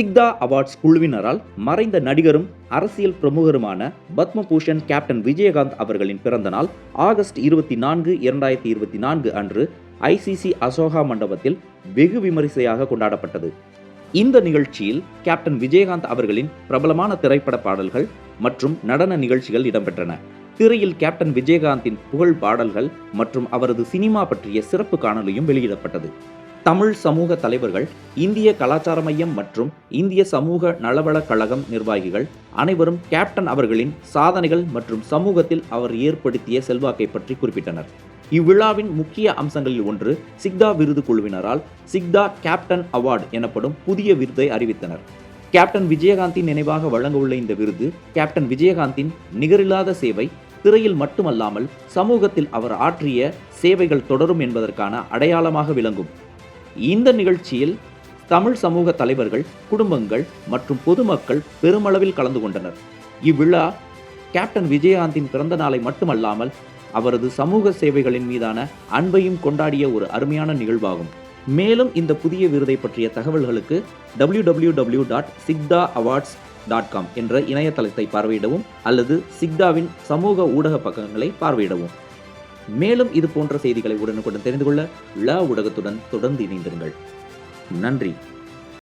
சிக்தா awards குழுவினரால் மறைந்த நடிகரும் அரசியல் பிரமுகருமான பத்மபூஷன் கேப்டன் விஜயகாந்த் அவர்களின் பிறந்த நாள் ஆகஸ்ட் இருபத்தி நான்கு இரண்டாயிரத்தி இருபத்தி நான்கு அன்று ஐசிசி அசோகா மண்டபத்தில் வெகு விமரிசையாக கொண்டாடப்பட்டது. இந்த நிகழ்ச்சியில் கேப்டன் விஜயகாந்த் அவர்களின் பிரபலமான திரைப்பட பாடல்கள் மற்றும் நடன நிகழ்ச்சிகள் இடம்பெற்றன. திரையில் கேப்டன் விஜயகாந்தின் புகழ் பாடல்கள் மற்றும் அவரது சினிமா பற்றிய சிறப்பு காணொலியும் வெளியிடப்பட்டது. தமிழ் சமூக தலைவர்கள் இந்திய கலாச்சார மையம் மற்றும் இந்திய சமூக நலவளக் கழகம் நிர்வாகிகள் அனைவரும் கேப்டன் அவர்களின் சாதனைகள் மற்றும் சமூகத்தில் அவர் ஏற்படுத்திய செல்வாக்கை பற்றி குறிப்பிட்டனர். இவ்விழாவின் முக்கிய அம்சங்களில் ஒன்று சிக்தா விருது குழுவினரால் சிக்தா கேப்டன் அவார்டு எனப்படும் புதிய விருதை அறிவித்தனர். கேப்டன் விஜயகாந்தின் நினைவாக வழங்கவுள்ள இந்த விருது கேப்டன் விஜயகாந்தின் நிகரில்லாத சேவை திரையில் மட்டுமல்லாமல் சமூகத்தில் அவர் ஆற்றிய சேவைகள் தொடரும் என்பதற்கான அடையாளமாக விளங்கும். இந்த நிகழ்ச்சியில் தமிழ் சமூக தலைவர்கள் குடும்பங்கள் மற்றும் பொதுமக்கள் பெருமளவில் கலந்து கொண்டனர். இவ்விழா கேப்டன் விஜயகாந்தின் பிறந்த நாளை மட்டுமல்லாமல் அவரது சமூக சேவைகளின் மீதான அன்பையும் கொண்டாடிய ஒரு அருமையான நிகழ்வாகும். மேலும் இந்த புதிய விருதை பற்றிய தகவல்களுக்கு டபிள்யூ டபிள்யூ டபிள்யூ டாட் சிக்தா அவார்ட்ஸ் டாட் காம் என்ற இணையதளத்தை பார்வையிடவும் அல்லது சிக்தாவின் சமூக ஊடக பக்கங்களை பார்வையிடவும். மேலும் இது போன்ற செய்திகளை உடனுக்குடன் தெரிந்து கொள்ள லா ஊடகத்துடன் தொடர்ந்து இணைந்திருங்கள். நன்றி.